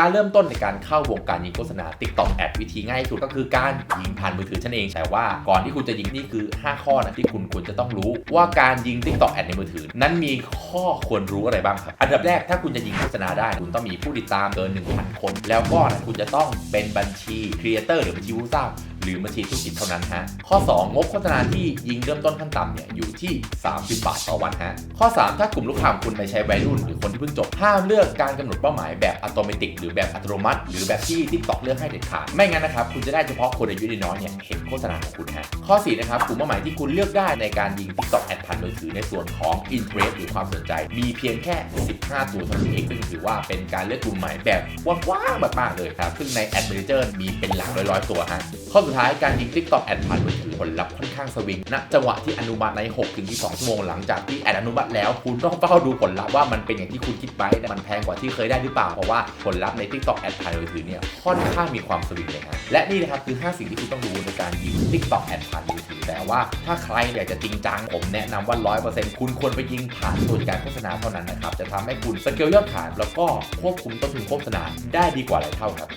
การเริ่มต้นในการเข้าวงการยิงโฆษณา TikTok แอดวิธีง่ายที่สุดก็คือการยิงผ่านมือถือฉันเอง แต่ว่าก่อนที่คุณจะยิงนี่คือ 5 ข้อนะที่คุณควรจะต้องรู้ ว่าการยิง TikTok แอดในมือถือ นั้นมีข้อควรรู้อะไรบ้างครับ อันดับแรกถ้าคุณจะยิงโฆษณาได้ คุณต้องมีผู้ติดตามเกิน 1,000 คน แล้วก็นะคุณจะต้องเป็นบัญชีครีเอเตอร์หรือบัญชีผู้สร้างหรือบัญชีธุรกิจเท่านั้นฮะ ข้อ 2 งบโฆษณาที่ยิงเริ่มต้นขั้นต่ำเนี่ยอยู่ที่ 30 บาทต่อวันฮะ ข้อ 3 ถ้ากลุ่มลูกค้าของคุณไม่ใช่วัยรุ่นหร คนที่เพิ่งจบ ห้ามเลือกการกำหนดเป้าหมายแบบอัตโนมัติหรือแบบอัตโนมัติ หรือแบบที่ทิกตอกเลือกให้เด็ดขาด ไม่งั้นนะครับ คุณจะได้เฉพาะคนอายุน้อยเนี่ยเห็นโฆษณาของคุณฮะ ข้อ 4 นะครับ กลุ่มเป้าหมายที่คุณเลือกได้ในการยิง TikTok แอดผ่านมือถือในส่วนของ interest หรือความสนใจ มีเพียงแค่ 15 ตัวเท่านั้นเองซึ่งถือว่าเป็นการเลือกกลุ่มใหม่แบบกว้างๆมากๆเลยครับ ซึ่งใน Ad Manager มีเป็นหลักร้อยๆตัวฮะ ข้อสุดท้ายการยิง TikTok แอดผ่านมือถือผลลัพธ์ค่อนข้างสวิงณจังหวะที่อนุมัติใน 6-2 ชั่วโมงหลังจากที่แอดอนุมัติแล้วคุณต้องเฝ้าดูผลลัพธ์ว่ามันเป็นอย่างที่คุณคิดไปมันแพงกว่าที่เคยได้หรือเปล่า เพราะว่าผลลัพธ์ใน TikTok แอดผ่านมือถือเนี่ยค่อนข้างมีความสวิงเลยฮะและนี่นะครับคือ 5 สิ่งที่คุณต้องรู้ในการยิง TikTok แอดผ่านมือถือแต่ว่าถ้าใครอยากจะจริงจังผมแนะนำว่า 100%คุณควรไปยิงผ่านตัวจัดการโฆษณาเท่านั้นนะครับจะทำให้คุณสเกลยอดขายแล้วก็ควบคุมต้นทุนโฆษณาได้ดีกว่าหลายเท่าครับ